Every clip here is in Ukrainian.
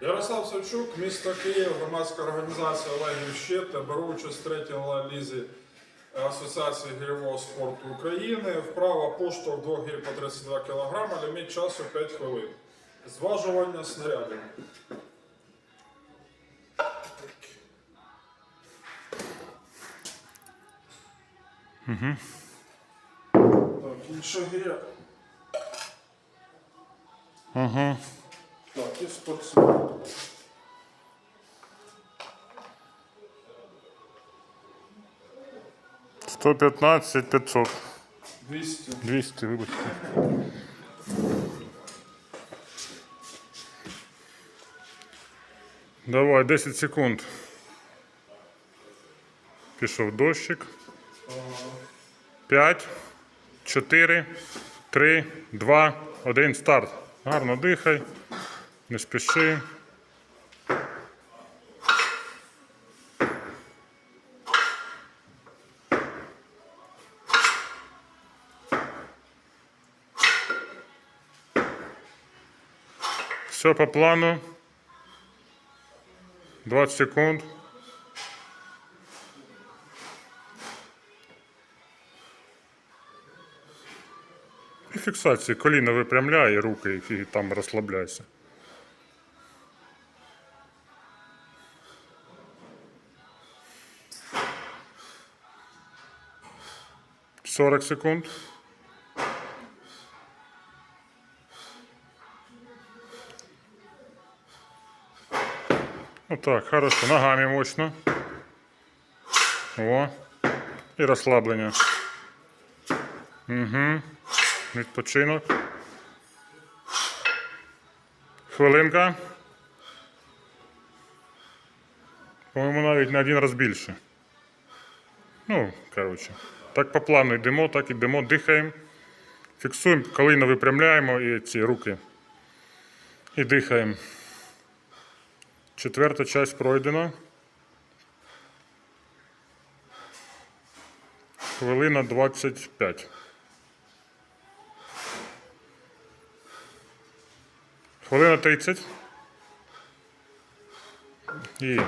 Ярослав Савчук, місто Київ, громадська організація Олегів Щит. Беру участь в третій лізі Асоціації гірьового спорту України. Вправа поштовх двох гір по 32 кг, ліміт часу 5 хвилин. Зважування снарядів. Так, інша гіря. Угу. Так, і спортсмен. Сто п'ятнадцять, п'ятсот. 200. Двісті, вибачте. Давай, 10 секунд. Пішов дощик. 5, 4, 3, 2, 1, старт. Гарно дихай, не спіши. Все по плану. 20 секунд. І фіксації. Коліна випрямляй, руки і там розслабляйся. Сорок секунд. Вот так, хорошо. Ногами мощно. О. І розслаблення. Угу. Відпочинок. Хвилинка. По-моєму, навіть на один раз більше. Ну, коротше. Так по плану йдемо, так йдемо, дихаємо. Фіксуємо, коліно випрямляємо і ці руки. І дихаємо. Четверта часть пройдена. Хвилина 25. Хвилина 30. І.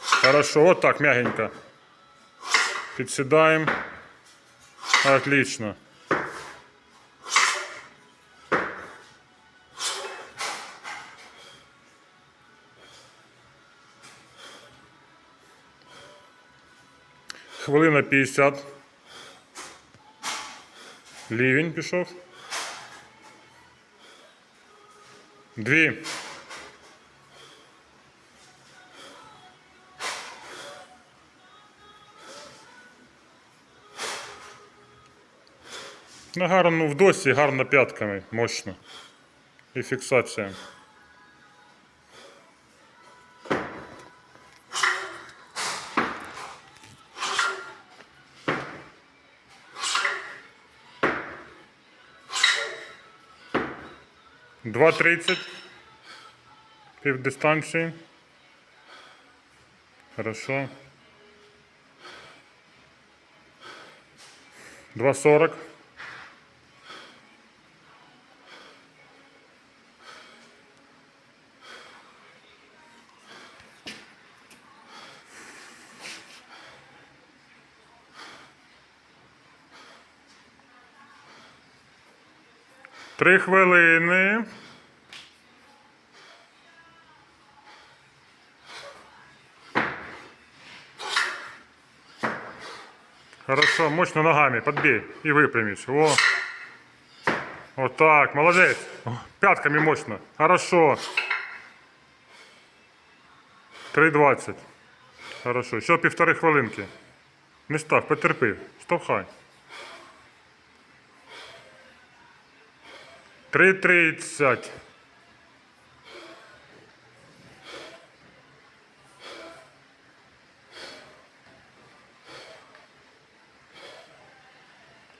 Хорошо, вот так, мягенько. Підсідаємо. Отлично. Хвилина 50. Лівень пішов. Дві. На гарно в досі, гарно п'ятками, мощно. І фіксація. Два тридцять. Пів дистанції. Хорошо. Два сорок. Три хвилини. Хорошо, мощно ногами, подбей и выпрямись. Во. Вот так, молодец. О, Пятками мощно. Хорошо. 3.20. Хорошо. Ще півтори хвилинки. Не став, потерпи. Штовхай. 3.30.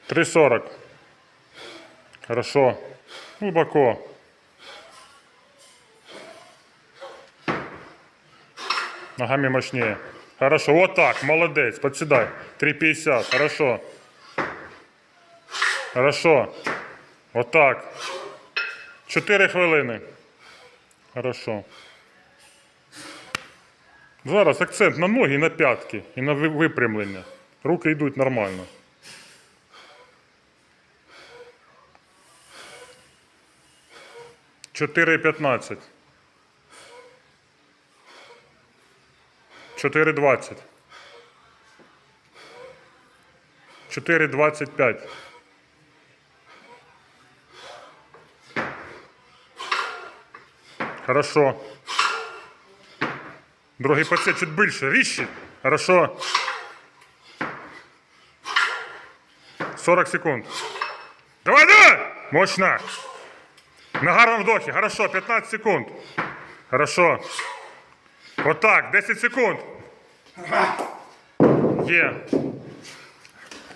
Три сорок. Хорошо. Глубоко. Ногами мощнее. Хорошо. Вот так. Молодец. Подседай. 3,50. Хорошо. Хорошо. Вот так. Чотири хвилини. Хорошо. Зараз акцент на ноги і на п'ятки, і на випрямлення. Руки йдуть нормально. Чотири п'ятнадцять. Чотири двадцять. Чотири двадцять п'ять. Хорошо. Другий пацієнт чуть більше. Ріжче. Хорошо. 40 секунд. Давай, давай! Мощно. На гарном вдохе. Хорошо. 15 секунд. Хорошо. Вот так. 10 секунд. Є.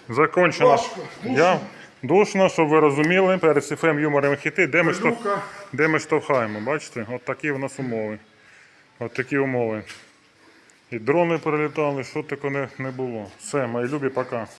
Закончено. Я душно, щоб ви розуміли, перед сифем юмором хіти, де ми, штовх... Де ми штовхаємо. Бачите? От такі в нас умови. От такі умови. І дрони прилітали, що таке не, не було. Все, мої любі, пока.